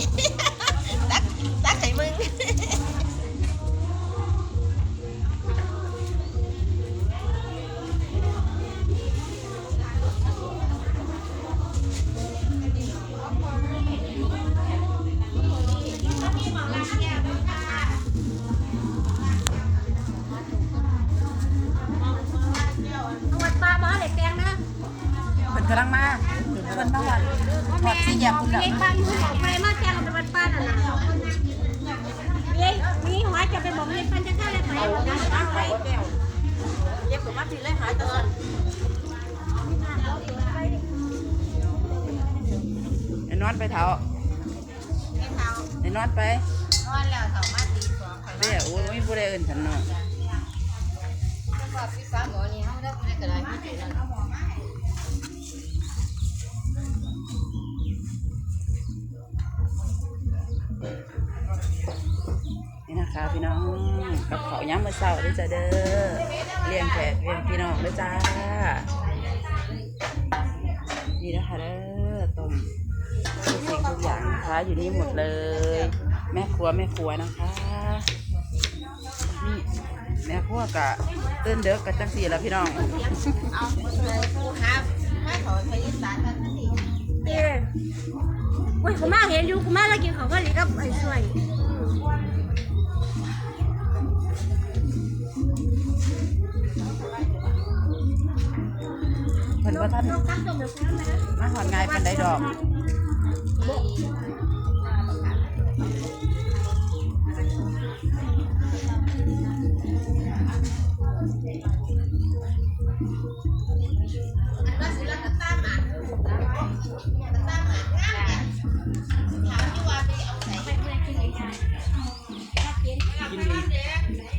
Hehehehe กำลังมาเพิ่นมาวันทอดสี่แยกคุณมีแล้วไอ้ปลาอยู่ของใครมาแจ้งเป็นวัดปลาน่ะนะมีมีหัวจะไปบอกมีปันจะฆ่าอะไรไปนะเอาไปเย็บกับมัดทีเลยหายตะสันไอ้นอนไปเถาไม่เท้าไอ้นอนไป นอนแล้วเท้ามาตีสองข่อยเด้โอ้ยบ่ได้เอิ้นฉันเนาะว่าพี่ฟ้าหมอนี่เฮาได้ได้ก็ได้ นั้นนี่นะคะพี่น้องกับข้าย้ำมื้อเช้าด้อจ้าเด้อเลี้ยงแขกเลี้ยงพี่น้องด้อจ้านี่นะคะเด้อต้มทุกสิ่งทุกอย่างนะคะอยู่นี่หมดเลย แม่ครัวแม่ครัวนะคะนี่แม่ครัวกะตื่นเด้อกะจังสีแล้วพี่น้องเอาผู้ค้าถ้าถอยไปอีสานกันนั่นนี่เด้อโอ้ยกูมาเห็นอยู่กูมาแล้วกินของก็หลีกับไอ้สวย เพิ่นว่าท่าน ตั้งตรงเดียวกันนะ มาหอดง่ายเป็นได้ดอก อันว่าสิละกะตามอ่านก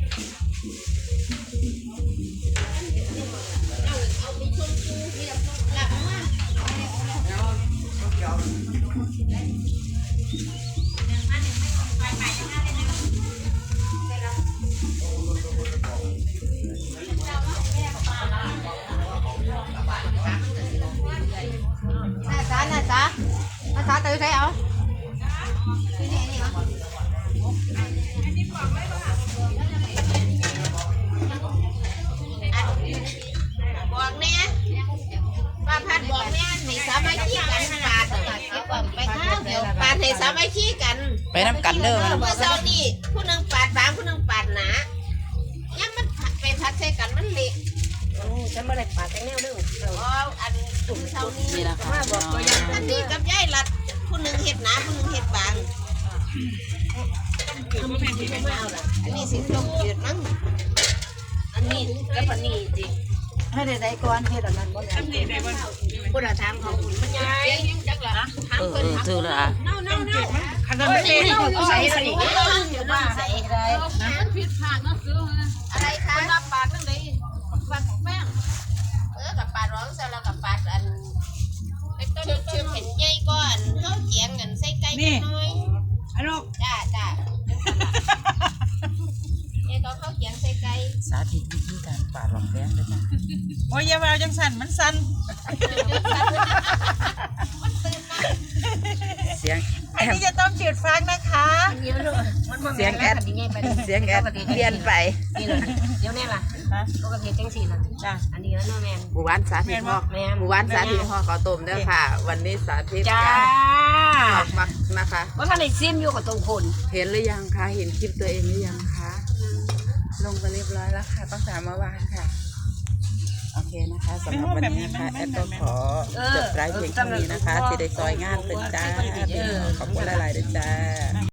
น่าสาตื่นใครเอาที่นี่นี่เหรอบอกแน่ป้าพัดบอกแน่ให้สามัคคีกันปาดไปข้าวเดี๋ยวปาดให้สามัคคีกันไปน้ำกันเด้อเมื่อเช้านี่ผู้หนึงปาดบางผู้หนึงปาดหนายังมันไปพัดใส่กันมันเละฉันไม่ได้ปาดแตงแนวเด้ออ๋ออันตุ่มเช้านี้นี่นะคะพี่น้องอันนี้กับยายรัด ผู้หนึ่งเห็ดหนาผู้หนึ่งเห็ดบางอันนี้สิต้มจืดมั้งอันนี้กับอันนี้สิให้ได้ได้ก่อนเฮ็ดอันนั้นบ่ได้ผู้ละทางของคุณมันยังเสียยังจักละทางเออเพิ่นเออทางซื้อเลยอะเน่าเน่าเน่าคันนั้นเป็นใส่ใส่อยู่บ้านใส่อะไรมันผิดพลาดเนาะซื้อ ธิตวิธีการปาดหลองแดงเลยจ้ะโอ้ยอย่ามาเอาจังสันมันสั่นเสียงอันนี้จะต้องจืดฟังนะคะเดี๋ยวเด้อมันบ่เสียงแอดดีไงไปเสียงแอดเปลี่ยนไปนี่เลยเดี๋ยวแน่ล่ะปกติจังซี่ล่ะจ้ะอันนี้แล้วเนาะแม่นหมู่บ้านสาธิตพ่อแม่นหมู่บ้านสาธิตพ่อขอต้มเด้อค่ะ วันนี้สาธิตจ้าออกมานะคะว่าท่านได้ซิมอยู่กับตรงคนเห็นหรือยังคะเห็นคลิปตัวเองหรือยังคะ ลงไปเรียบร้อยแล้วค่ะตั้งแต่เมื่อวานค่ะ โอเคนะคะสำหรับวันนี้นะคะแอดก็ขอจบไลฟ์เพียงเท่านี้นะคะสิได้ซอยงานเป็นจ้าพี่น้องขอบคุณหลายๆด้วยจ้า